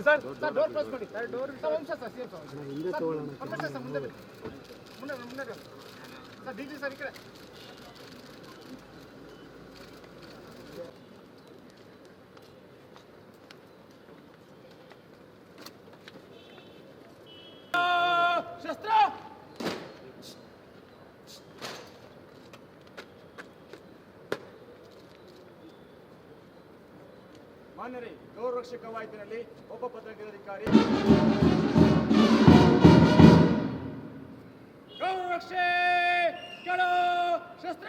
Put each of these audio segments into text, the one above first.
ಬರ್ರಿ sir. Sir door close ಮಾಡಿ. Sir door sir ಒಂದು ಸರ್ ಸೇಮ್ ಸರ್ ಹಿಂದೆ ತಗೊಳ್ಳೋಣ. ಸರ್ ಮುಂದೆ. ಮುಂದೆ ಮುಂದೆ ಸರ್ ಡಿ ಜಿ ಸರ್ ಈ ಕಡೆ ಶಸ್ತ್ರ ಮಾನ್ಯರೇ ಗೌರಕ್ಷಕ ಕವಾಯತಿನಲ್ಲಿ ಒಬ್ಬ ಪತ್ರಕರ್ತಾಧಿಕಾರಿ ಗೌರಕ್ಷೆ ಕೆಳೋ ಶಸ್ತ್ರ.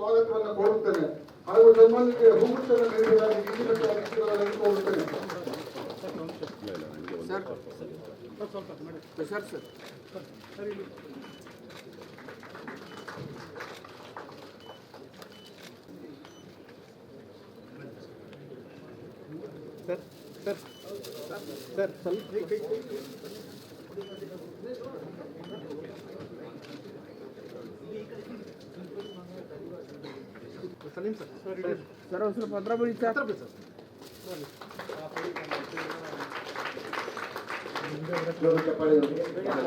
ಸ್ವಾಗತವನ್ನು ಕೋರುತ್ತೇನೆ ಹಾಗೂ ಸನ್ಮಾನಕ್ಕೆ ಹೂಗುಚ್ಛವನ್ನು ನೀಡುವುದಾಗಿ ಗಿರಿಜನ ಅಧ್ಯಕ್ಷರನ್ನು ಕೋರುತ್ತೇನೆ sir sir sir sir sir ಸ್ವಲ್ಪ ಸಲೀಂ ಸರ್ ಸರ್ ಒಂದು ಸ್ವಲ್ಪ ಹತ್ರ ಬನ್ನಿ ಸರ್ ಲೋಕ ಚಪ್ಪಾಳೆಯೊಂದಿಗೆ ಬಹಳ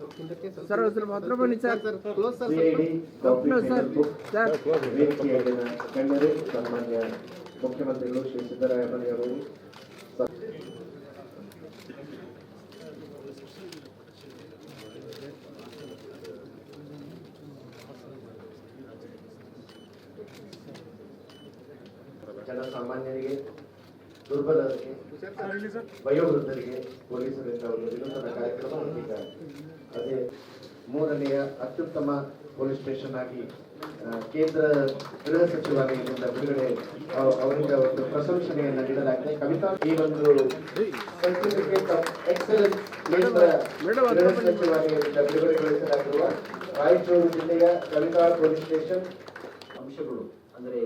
ಒಳ್ಳೆಯ ವಿಷಯಗಳನ್ನು ಇದರಲ್ಲಿ ಅಳವಡಿಸಲಾಗಿದೆ ಸರ್ ಒಂದು ಸ್ವಲ್ಪ ಹತ್ರ ಬನ್ನಿ sir close sir CID sir sir ವೇದಿಕೆಯಲ್ಲಿನ ಗಣ್ಯರು ದುರ್ಬಲರಿಗೆ ವಯೋವೃದ್ಧರಿಗೆ ಪೊಲೀಸರಿಂದ ಒಂದು ವಿನೂತನ ಕಾರ್ಯಕ್ರಮ ಹೊಂದಿದ್ದಾರೆ. ಅದೇ ಮೂರನೆಯ ಅತ್ಯುತ್ತಮ ಪೊಲೀಸ್ ಸ್ಟೇಷನ್ ಆಗಿ ಕೇಂದ್ರ ಗೃಹ ಸಚಿವಾಲಯದಿಂದ ಬಿಡುಗಡೆ ಅವರಿಂದ ಒಂದು ಪ್ರಶಂಸನೆಯನ್ನು ನೀಡಲಾಗಿದೆ. ಕವಿತಾ ಈ ಒಂದು ಸರ್ಟಿಫಿಕೇಟ್ ಆಫ್ ಎಕ್ಸಲೆನ್ಸ್ ಕೇಂದ್ರ ಗೃಹ ಸಚಿವಾಲಯದಿಂದ ಬಿಡುಗಡೆಗೊಳಿಸಲಾಗಿರುವ ರಾಯಚೂರು ಜಿಲ್ಲೆಯ ಕವಿತಾ ಪೊಲೀಸ್ ಸ್ಟೇಷನ್. ಅಂಶಗಳು ಅಂದರೆ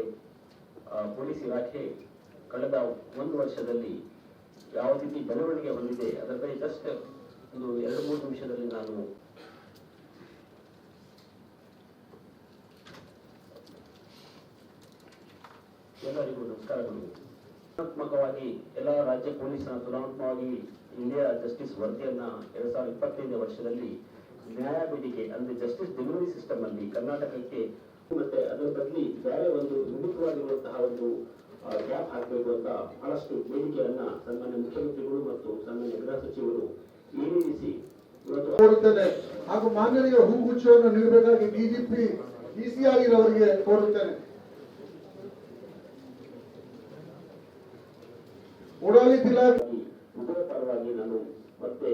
ಪೊಲೀಸ್ ಇಲಾಖೆ ಕಳೆದ ಒಂದು ವರ್ಷದಲ್ಲಿ ಯಾವ ರೀತಿ ಬೆಳವಣಿಗೆ ಹೊಂದಿದೆ, ಅದರ ಬಗ್ಗೆ ಜಸ್ಟ್ ಒಂದು ಎರಡು ಮೂರು ನಿಮಿಷದಲ್ಲಿ ನಾನು ಎಲ್ಲರಿಗೂ ನಮಸ್ಕಾರಗಳು. ತುಲನಾತ್ಮಕವಾಗಿ ಎಲ್ಲ ರಾಜ್ಯ ಪೊಲೀಸರ ತುಲನಾತ್ಮಕವಾಗಿ ಇಂಡಿಯಾ ಜಸ್ಟಿಸ್ ವರದಿಯನ್ನ ಎರಡ್ ಸಾವಿರದ ಇಪ್ಪತ್ತೈದನೇ ವರ್ಷದಲ್ಲಿ ನ್ಯಾಯ ಬೇಡಿಕೆ ಅಂದ್ರೆ ಜಸ್ಟಿಸ್ ಡೆಲಿವರಿ ಸಿಸ್ಟಮ್ ಅಲ್ಲಿ ಕರ್ನಾಟಕಕ್ಕೆ ಮತ್ತೆ ಅದರ ಬದಲಿ ಬೇರೆ ಒಂದು ವಿಮುಖವಾಗಿರುವಂತಹ ಒಂದು ಗ್ಯಾಪ್ ಹಾಕಬೇಕು ಅಂತ ಬಹಳಷ್ಟು ಬೇಡಿಕೆಯನ್ನ ಸನ್ಮಾನ್ಯ ಮುಖ್ಯಮಂತ್ರಿಗಳು ಮತ್ತು ಸನ್ಮಾನ್ಯ ಗೃಹ ಸಚಿವರು ಈಡೇರಿಸಿ ಕೋರುತ್ತೇನೆ. ಹಾಗೂ ಮಾನ್ಯರಿಗೆ ಹೂಗುಚ್ಛವನ್ನು ನೀಡಬೇಕಾಗಿ ಡಿಜಿಪಿ ಡಿಸಿ ಆಗಿರೋರಿಗೆ ಕೋರುತ್ತೇನೆ. ಉಡಾಲಿ ಜಿಲ್ಲಾ ಉಭಯ ಪರವಾಗಿ ನಾನು ಮತ್ತೆ